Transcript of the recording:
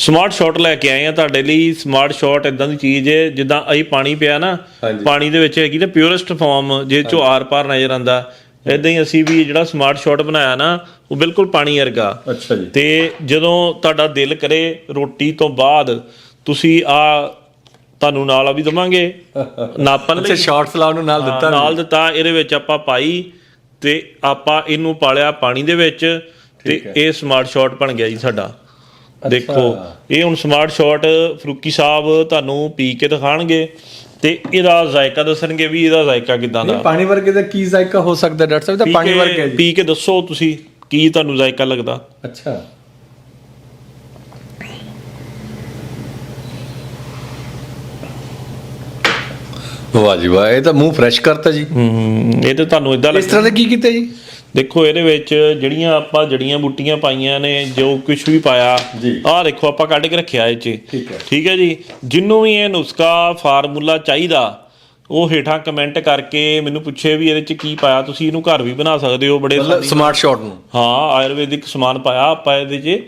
Smart shot ਲੈ ਕੇ ਆਏ ਆ ਤੁਹਾਡੇ ਲਈ। ਸਮਾਰਟ ਸ਼ਾਟ ਇਦਾਂ ਦੀ ਚੀਜ਼ ਹੈ ਜਿੱਦਾਂ ਅਸੀਂ ਪਾਣੀ ਪਿਆ ਨਾ। ਪਾਣੀ ਦੇ ਵਿੱਚ ਹੈਗੀ ਨਾ ਪਿਓਰੈਸਟ ਫਾਰਮ ਜੇ ਚੋਂ ਆਰ ਪਾਰ ਨਜ਼ਰ ਆਂਦਾ। ਇਦਾਂ ਹੀ ਅਸੀਂ ਵੀ ਜਿਹੜਾ ਸਮਾਰਟ ਸ਼ਾਟ ਬਣਾਇਆ ਨਾ ਉਹ ਬਿਲਕੁਲ ਪਾਣੀ ਵਰਗਾ। ਅੱਛਾ ਜੀ। ਤੇ ਜਦੋਂ ਤੁਹਾਡਾ ਦਿਲ ਕਰੇ ਰੋਟੀ ਤੋਂ ਬਾਅਦ ਤੁਸੀਂ ਆ ਤੁਹਾਨੂੰ ਨਾਲ ਆ ਵੀ ਦਵਾਂਗੇ। ਅੱਛਾ ਲਈ। ਸ਼ਾਰਟਸ ਲਾਉਣ ਨੂੰ ਨਾਲ ਦਿੱਤਾ ਨਾਲ ਦਿੱਤਾ ਇਹਦੇ ਵਿੱਚ ਆਪਾਂ ਪਾਈ ਤੇ ਆਪਾਂ ਇਹਨੂੰ ਪਾਲਿਆ ਪਾਣੀ ਦੇ ਵਿੱਚ। ਤੇ। ਇਹ ਸਮਾਰਟ ਸ਼ਾਟ ਬਣ ਗਿਆ ਜੀ ਸਾਡਾ। ਦੇਖੋ ਇਹ ਹੁਣ ਸਮਾਰਟ ਸ਼ਾਟ ਫਰੂਕੀ ਸਾਹਿਬ ਤੁਹਾਨੂੰ ਪੀ ਕੇ ਦਿਖਾਣਗੇ ਤੇ ਇਹਦਾ ਜ਼ਾਇਕਾ ਦੱਸਣਗੇ ਵੀ ਇਹਦਾ ਜ਼ਾਇਕਾ ਕਿਦਾਂ ਦਾ। ਪਾਣੀ ਵਰਗੇ ਦਾ ਕੀ ਜ਼ਾਇਕਾ ਹੋ ਸਕਦਾ ਡਾਕਟਰ ਸਾਹਿਬ? ਤਾਂ ਪਾਣੀ ਵਰਗਾ ਜੀ। ਪੀ ਕੇ ਦੱਸੋ ਤੁਸੀਂ ਕੀ ਤੁਹਾਨੂੰ ਜ਼ਾਇਕਾ ਲੱਗਦਾ? ਅੱਛਾ। ਵਾਹ ਜੀ ਵਾਹ ਇਹ ਤਾਂ ਮੂੰਹ ਫਰੈਸ਼ ਕਰਤਾ ਜੀ। ਹੂੰ ਇਹ ਤੇ ਤੁਹਾਨੂੰ ਇਦਾਂ ਇਸ ਲੱਗਦਾ ਤਰ੍ਹਾਂ ਦਾ ਕੀ ਕੀਤਾ ਜੀ? ਦੇਖੋ ਇਹਦੇ ਵਿੱਚ ਜਿਹੜੀਆਂ ਆਪਾਂ ਜੜੀਆਂ ਬੂਟੀਆਂ ਪਾਈਆਂ ਨੇ ਜੋ ਕੁਝ ਵੀ ਪਾਇਆ। ਆਹ ਦੇਖੋ ਆਪਾਂ ਕੱਢ ਕੇ ਰੱਖਿਆ ਇਹ ਚ ਠੀਕ ਹੈ। ਜੀ ਜਿੰਨੂੰ ਵੀ ਇਹ ਨੁਸਖਾ ਫਾਰਮੂਲਾ ਚਾਹੀਦਾ ਉਹ ਹੇਠਾਂ ਕਮੈਂਟ ਕਰਕੇ ਮੈਨੂੰ ਪੁੱਛੇ ਵੀ ਇਹਦੇ ਚ ਕੀ ਪਾਇਆ ਤੁਸੀਂ ਇਹਨੂੰ ਘਰ ਵੀ ਬਣਾ ਸਕਦੇ ਹੋ ਬੜੇ। ਸਮਾਰਟ ਸ਼ਾਟ ਨੂੰ ਹਾਂ ਆਯੁਰਵੈਦਿਕ ਸਮਾਨ ਪਾਇਆ ਆਪਾਂ ਇਹਦੇ 'ਚ